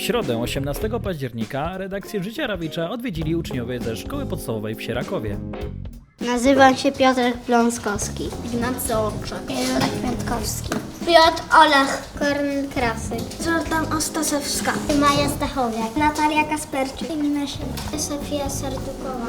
W środę 18 października redakcję Życia Rawicza odwiedzili uczniowie ze szkoły podstawowej w Sierakowie. Nazywam się Piotrek Pląskowski. Ignacy Oczak. Jurek Kwiatkowski. Piotr Olech. Kornel Krasy. Zoltan Ostasewska. Maja Stachowiak. Natalia Kasperczyk. Ignacy. Sofia Serdukowa.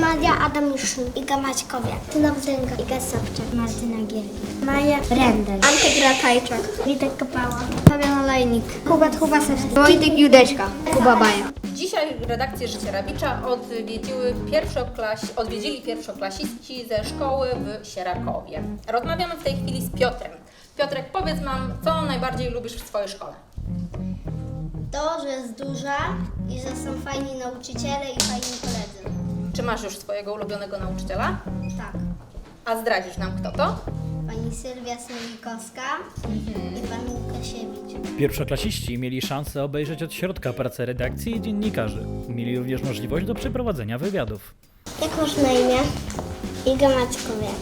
Maria Adamiszyn. Iga Maćkowiak. Tyna Wdęga. Iga Sobczak. Martyna Giel. Maja Brendel. Antek Ratajczak. Witek Kopała. Fabian Olejnik. Hubert Hubasewski. Wojtek Judeśka. Kuba Baja. Dzisiaj redakcję Życia Rabicza odwiedziły pierwszoklas... odwiedzili pierwszoklasiści ze szkoły w Sierakowie. Rozmawiamy w tej chwili z Piotrem. Piotrek, powiedz nam, co najbardziej lubisz w swojej szkole? To, że jest duża i że są fajni nauczyciele i fajni koledzy. Czy masz już swojego ulubionego nauczyciela? Tak. A zdradzisz nam kto to? Pani Sylwia Sędzikowska i pani Łukasiewicz. Pierwszoklasiści mieli szansę obejrzeć od środka pracę redakcji i dziennikarzy. Mieli również możliwość do przeprowadzenia wywiadów. Jak masz na imię? Iga Maćkowiak.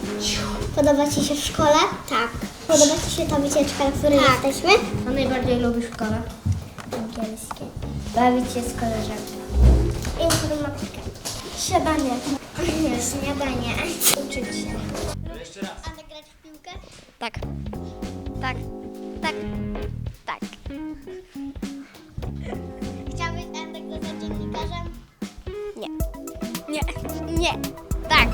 Podoba Ci się w szkole? Tak. Podoba Ci się ta wycieczka, na której jesteśmy? Co najbardziej lubisz w szkole? Angielskie. Bawić się z koleżanką. Informatykę. Śniadanie. Śniadanie. Uczyć się. Jeszcze raz. A grać w piłkę? Tak. Tak. Tak. Tak. Chciałbyś Antek zostać dziennikarzem? Nie. Nie. Nie. Tak.